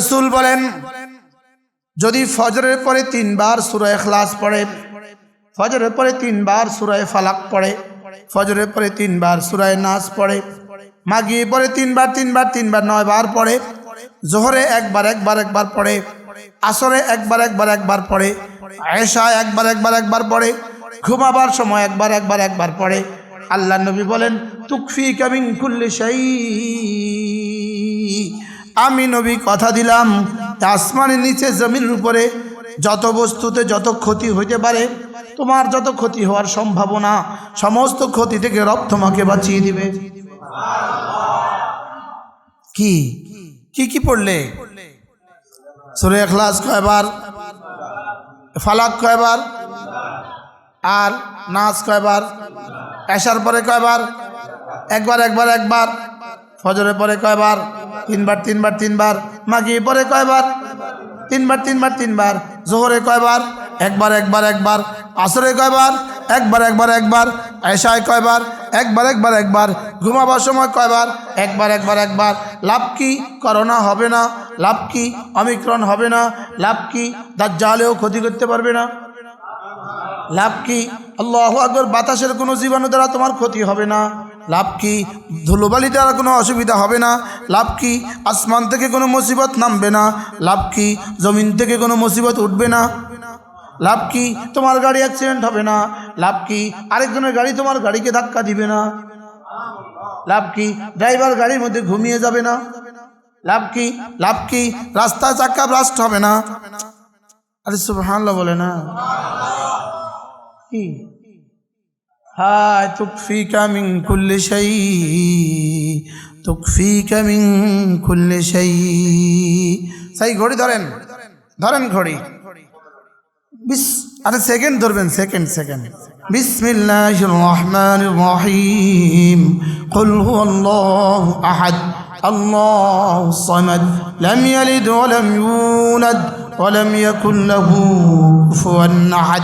রসুল বলেন, যদি ফজরের পরে তিনবার সুরায় খ্লাস পড়ে, ফজরের পরে তিনবার সুরায় ফালাক পড়ে, ফজরের পরে তিনবার সুরায় নাচ পড়ে মাগিয়ে পরে তিনবার তিনবার তিনবার নয় বার পড়ে, জোহরে একবার একবার একবার পড়ে, আসরে একবার একবার একবার পড়ে আয়েশা একবার একবার একবার পড়ে, ঘুমাবার সময় একবার একবার একবার পড়ে, আল্লাহ নবী বলেন তুকফি কামিং কুল্লি সেই আমি নবী কথা দিলাম আসমানের নিচে জমিনের উপরে যত বস্তুতে যত ক্ষতি হইতে পারে, তোমার যত ক্ষতি হওয়ার সম্ভাবনা, সমস্ত ক্ষতি থেকে রব তোমাকে বাঁচিয়ে দিবে। কি? কি কি পড়লে? সুরে এখলাস কয়বার? ফালাক কয়বার? আর নাচ কয়বার? এসার পরে কয়বার? একবার একবার একবার। ফজরের পরে কয়বার? তিনবার তিনবার তিনবার। মাগি পরে কয়বার? তিনবার তিনবার তিনবার। জোহরে কয়বার? একবার একবার একবার। আসরে কয়বার? একবার একবার একবার। এশায় কয়বার? একবার একবার একবার। ঘুমাবার সময় কয়বার? একবার একবার একবার। লাভ কি? করোনা হবে না। লাভ কি? অমিক্রণ হবে না। লাভ কি? দাজ্জালেও ক্ষতি করতে পারবে না। লাভ কি? আল্লাহ আকবর। বাতাসের কোনো জীবাণু দ্বারা তোমার ক্ষতি হবে না। লাভ কি? ধুলোবালি দ্বারা কোনো অসুবিধা হবে না। লাভ কি? আসমান থেকে কোনো মুসিবত নামবে না। লাভ কি? জমিন থেকে কোনো মুসিবত উঠবে না। লাভ কি? তোমার গাড়ি অ্যাক্সিডেন্ট হবে না। লাভ কি? আরেকজনের গাড়ি তোমার গাড়িকে ধাক্কা দিবে না। লাভ কি? ড্রাইভার গাড়ির মধ্যে ঘুমিয়ে যাবে না। লাভ কি? লাভ কি? রাস্তায় চাক্কা ব্রাস্ট হবে না। আরে সুবহানাল্লাহ বলে না। কি? হায় তুকফিকা মিন কুল্লি শাই তুকফিকা মিন কুল্লি শাই সেই ঘড়ি ধরেন ধরেন ঘড়ি বিস আরে সেকেন্ড ধরবেন সেকেন্ড সেকেন্ড বিসমিল্লাহির রহমানির রহিম কুল হুয়াল্লাহু আহাদ আল্লাহু সামাদ লাম ইয়ালিদ ওয়া লাম ইউলাদ ওয়া লাম ইয়াকুল লাহু কুফুয়ান আহাদ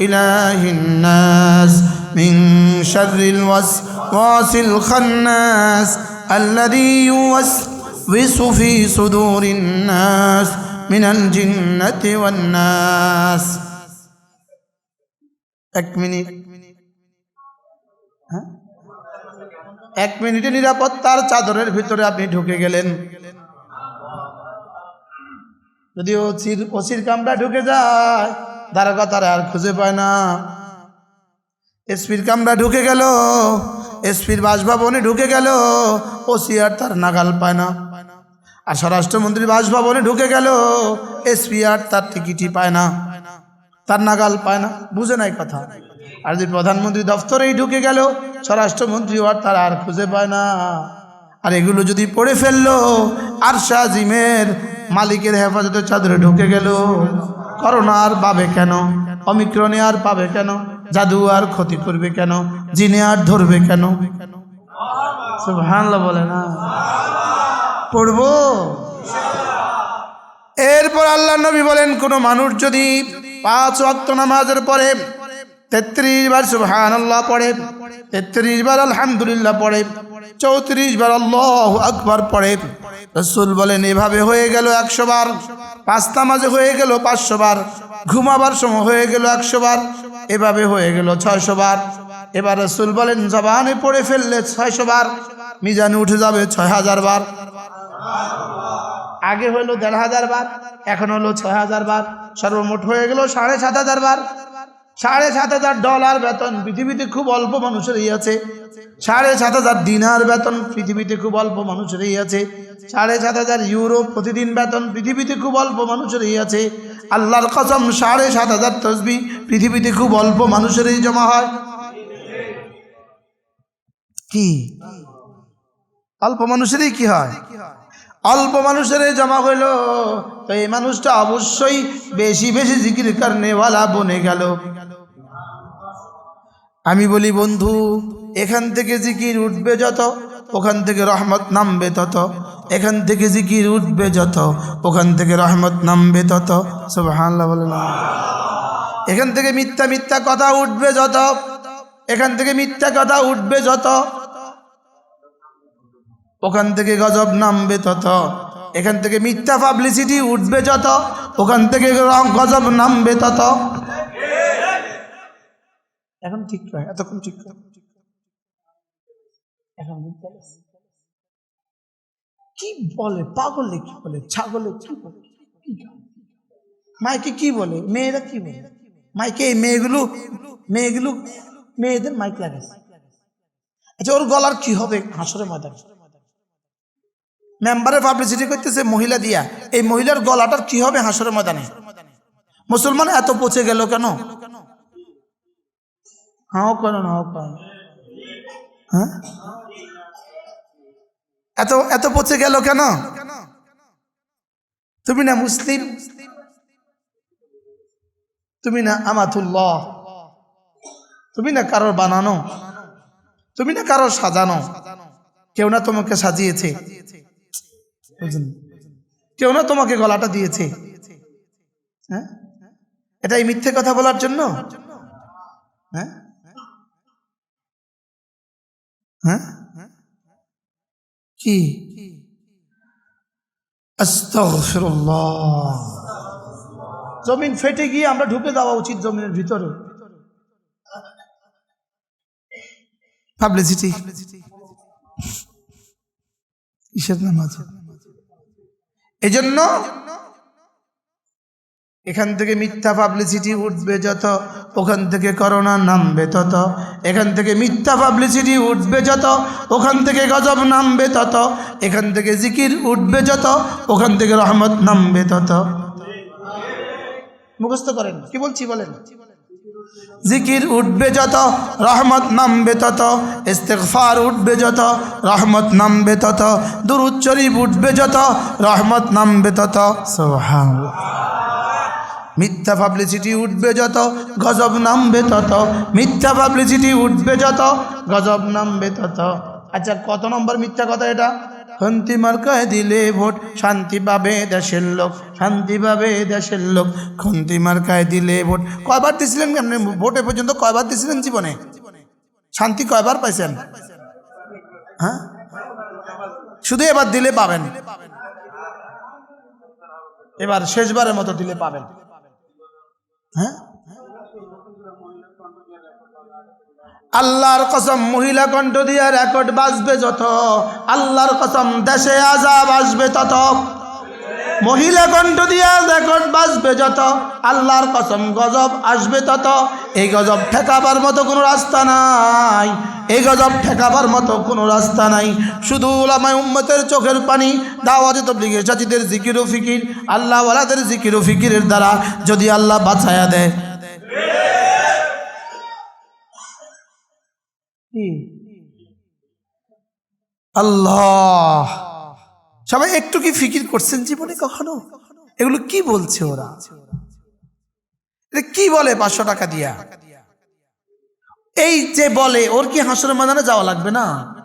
إله الناس من شر الوسواس الخناس الذي يوسوس في صدور الناس من الجنة والناس এক মিনিট হ্যাঁ? এক মিনিটে নিরাপত্তার চাদরের ভিতরে আপনি ঢুকে গেলেন যদি ওসির ওসির কামটা ঢুকে যায় দারোগা তারা আর খুঁজে পায় না। এসপির কামরা ঢুকে গেল এসপির বাসভবনে ঢুকে গেল ওসি আর তার নাগাল পায় না। আর স্বরাষ্ট্রমন্ত্রীর বাসভবনে ঢুকে গেল এসপি আর তার টিকিটই পায় না। তার নাগাল পায় না, বুঝে নাই কথা। আর যদি প্রধানমন্ত্রী দফতরেই ঢুকে গেল স্বরাষ্ট্রমন্ত্রী আর তার আর খুঁজে পায় না। আর এগুলো যদি পড়ে ফেলল আর শাহিমের মালিকের হেফাজতের চাদরে ঢুকে গেল। করোনা আর পাবে কেন? অমিক্রণে আর পাবে কেন? জাদু আর ক্ষতি করবে কেন? জিনে আর ধরবে কেন? সুবহানাল্লাহ বলে না? পড়ব? এরপর আল্লাহ নবী বলেন, কোনো মানুষ যদি পাঁচ ওয়াক্ত নামাজের পরে তেত্রিশ বার সুবহান আল্লাহ পড়ে, তেত্রিশ বার আলহামদুলিল্লাহ পড়ে, চৌত্রিশ বার আল্লাহ আকবার পড়ে রসুল বলেন, এভাবে হয়ে গেল একশো বার। পাঁচটা মাঝে হয়ে গেল পাঁচশো বার। ঘুমাবার সময় হয়ে গেল একশো বার। এভাবে হয়ে গেল ছয়শো বার। এবার রসুল বলেন, জবানে পড়ে ফেললে ছয়শো বার। মিজানে উঠে যাবে ছয় হাজার বার। আগে হলো দেড় হাজার বার, এখন হলো ছয় হাজার বার। সর্বমোট হয়ে গেল সাড়ে সাত হাজার বার। সাড়ে সাত হাজার ডলার বেতন। পৃথিবীতে খুব অল্প মানুষেরই আছে। সাড়ে সাত হাজার দিনার বেতন পৃথিবীতে খুব অল্প মানুষেরই আছে। সাড়ে সাত হাজার ইউরো প্রতিদিন বেতন পৃথিবীতে খুব অল্প মানুষেরই আছে। আল্লাহর কসম, সাড়ে সাত হাজার তসবি পৃথিবীতে খুব অল্প মানুষেরই জমা হয়। কি? অল্প মানুষেরই কি হয়? অল্প মানুষের জমা হইল। তো এই মানুষটা অবশ্যই বেশি বেশি জিকির কারণেওয়ালা বনে গেল। আমি বলি, বন্ধু, এখান থেকে জিকির উঠবে যত, ওখান থেকে রহমত নামবে তত, এখান থেকে জিকির উঠবে যত, ওখান থেকে রহমত নামবে তত। সুবহানাল্লাহ বলে না। এখান থেকে মিথ্যা মিথ্যা কথা উঠবে যত, এখান থেকে মিথ্যা কথা উঠবে যত ওখান থেকে গজব নামবে তত। এখান থেকে মিথ্যা পাবলিসিটি উঠবে যত। ওখান থেকে গজব নামবে তত। এখন ঠিক নয়, এতক্ষণ ঠিক এখন কি বলে? পাগলে কি বলে? ছাগলে কি বলে? মাইকে কি বলে? মেয়েরা কি বলে মাইকে এই মেয়েগুলো মেয়েগুলো, মেয়েদের মাইক লাগে আচ্ছা ওর গলার কি হবে? হাসরে ময়দান মেম্বারের পাবলিসিটি করতেছে মহিলা দিয়া। এই মহিলার গলাটার কি হবে হাসরে ময়দানে? মুসলমান এত পচে গেল কেন? হাও কেন হাও কেন হ্যাঁ? এত এত পচে গেল কেন? তুমি না মুসলিম? তুমি না আমাতুল্লাহ? তুমি না কারোর বানানো? তুমি না কারোর সাজানো? কেউ না তোমাকে সাজিয়েছে? কেউ না তোমাকে গলাটা দিয়েছে। হ্যাঁ? এটা এই মিথ্যে কথা বলার জন্য? হ্যাঁ? হ্যাঁ? কি? জমিন ফেটে গিয়ে আমরা ঢুকে যাওয়া উচিত জমিনের ভিতরে। পাবলিসিটি কিসের নাম আছে এই জন্য এখান থেকে মিথ্যা পাবলিসিটি উঠবে যত, ওখান থেকে করোনা নামবে তত, এখান থেকে মিথ্যা পাবলিসিটি উঠবে যত, ওখান থেকে গজব নামবে তত, এখান থেকে জিকির উঠবে যত, ওখান থেকে রহমত নামবে তত। মুখস্থ করেন, কি বলছি বলেন? জিকির উঠবে যত, রহমত নামবে তত, ইস্তেগফার উঠবে যত, রহমত নামবে তত, দুরুদ শরীফ উঠবে যত, রহমত নামবে তত। মিথ্যা পাবলিসিটি উঠবে যত, গজব নামবে তত, মিথ্যা পাবলিসিটি উঠবে যত, গজব নামবে তত। আচ্ছা কত নম্বর মিথ্যা কথা এটা? শান্তি মার্কায় দিলে ভোট, শান্তি পাবে দেশের লোক, শান্তি পাবে দেশের লোক। খন্তি মার্কায় দিলে ভোট। কয়বার দিছিলেন কেমনে? ভোটে পর্যন্ত কয়বার দিছিলেন জীবনে? শান্তি কয়বার পাইছেন? হ্যাঁ? শুধু এবার দিলে পাবেন। এবার শেষবারের মতো দিলে পাবেন। হ্যাঁ? আল্লাহর কসম মহিলা কণ্ঠ দিয়া রেকর্ড বাজবে যত, আল্লাহর কসম দেশে আজাব আসবে তত। মহিলা কণ্ঠ দিয়া রেকর্ড বাজবে যত, আল্লাহর কসম গজব আসবে তত। এই গজব ঠেকাবার মতো কোনো রাস্তা নাই, এই গজব ঠেকাবার মতো কোনো রাস্তা নাই। শুধু ওলামায় উম্মতের চোখের পানি, দাওয়াতে তবলিগের চাচিদের জিকির ও ফিকির আল্লাহ ওয়ালাদের জিকির ও ফিকিরের দ্বারা যদি আল্লাহ বাঁচায়া দেয়। আল্লাহ। সবাই একটু কি ফিকির করছেন জীবনে কখনো? এগুলো কি বলছে ওরা? কি বলে পাঁচশো টাকা দিয়া? এই যে বলে, ওর কি হাসরের মাদানে যাওয়া লাগবে না?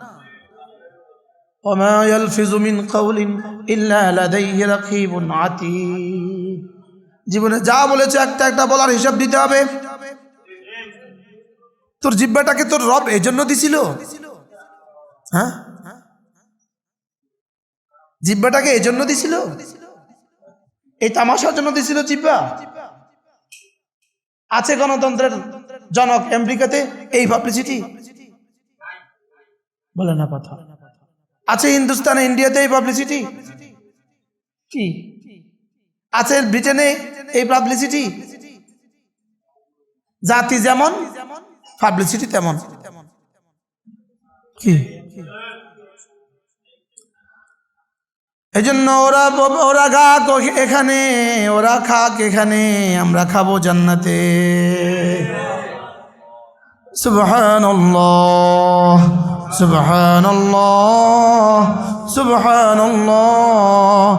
জীবনে যা বলেছে একটা একটা বলার হিসাব দিতে হবে। তোর জিব্বাটাকে তোর রব এই জন্য দিছিল? হ্যাঁ? জিব্বাটাকে এই জন্য দিছিল? এই তামাশার জন্য দিছিল জিব্বা? আছে গণতন্ত্রের জনক আমেরিকাতে এই পাবলিসিটি বলে না কথা। আছে হিন্দুস্তানে, ইন্ডিয়াতে এই পাবলিসিটি কি? আছে ব্রিটেনে এই পাবলিসিটি জাতি যেমন পাবলিসিটি তেমন। কি? এই জন্য ওরা ওরা খাক এখানে ওরা খাক এখানে আমরা খাব জান্নাতে। সুবহানাল্লাহ সুবহানাল্লাহ সুবহানাল্লাহ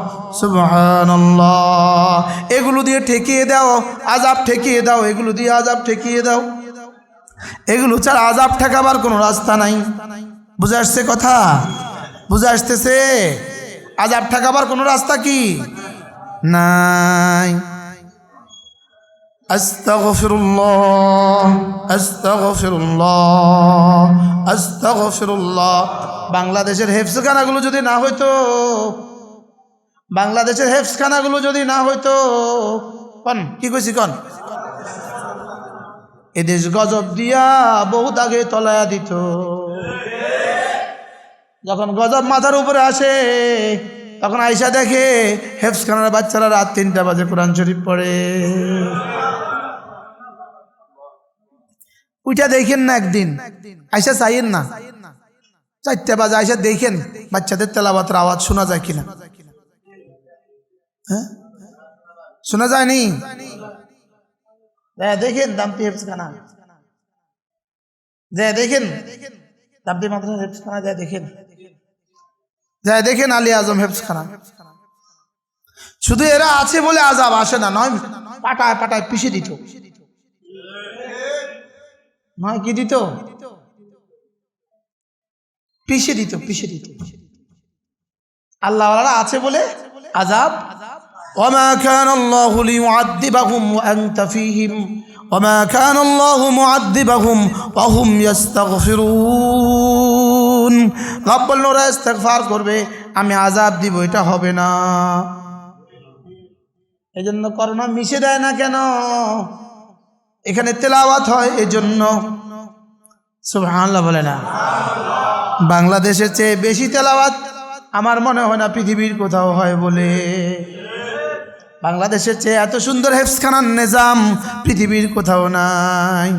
সুবহানাল্লাহ। এগুলো দিয়ে ঠেকিয়ে দাও আজাব ঠেকিয়ে দাও এগুলো দিয়ে আজাব ঠেকিয়ে দাও। এগুলো ছাড়া আজাব ঠেকাবার কোনো রাস্তা নাই। বুঝে আসছে কথা? বুঝে আসতেছে? আজাব ঠেকাবার কোনো রাস্তা কি? নাই। আস্তাগফিরুল্লাহ আস্তাগফিরুল্লাহ আস্তাগফিরুল্লাহ। বাংলাদেশের হেফসখানাগুলো যদি না হইতো, বাংলাদেশের হেফসখানাগুলো যদি না হইতো, কন, কি কইছি কন? এদেশ গজব দিয়া বহুত আগে তলায়া দিত। যখন গজব মাথার উপরে আসে, তখন আইসা দেখে হেফসখানার বাচ্চারা রাত তিনটা বাজে কোরআন শরীফ পড়ে। উইটা দেখেন না একদিন। আইসা চাইয়েন না। চারটে বাজে আইসা দেখেন বাচ্চাদের তেলাবাতের আওয়াজ শোনা যায় কিনা। হ্যাঁ? শোনা যায়নি দেখেন দামতি হেফসখানা যায় দেখেন দামতি মাদ্রাসা হেফসখানা যায় দেখেন। যায় দেখেন আলী আজম হেফসখানা শুধু এরা আছে বলে আজাব আসে না, নয় পাটায় পাটায় পিষে দিত। নয় কি দিত? পিষে দিত পিষে দিত। আল্লাহ আছে বলে আজাব وما كان الله ليعذبهم وأنت فيهم وما كان الله معذبهم وهم يستغفرون রব বলল ওরা ইস্তেগফার করবে আমি আজাব দিব এটা হবে না এই জন্য করোনা মিশে দেয় না কেন এখানে তেলাওয়াত হয় এই জন্য সুবহানাল্লাহ বলে না বাংলাদেশের চেয়ে বেশি তেলাওয়াত আমার মনে হয় না পৃথিবীর কোথাও হয় বলে বাংলাদেশের চেয়ে এত সুন্দর হেফসখানার নিজাম পৃথিবীর কোথাও নাই।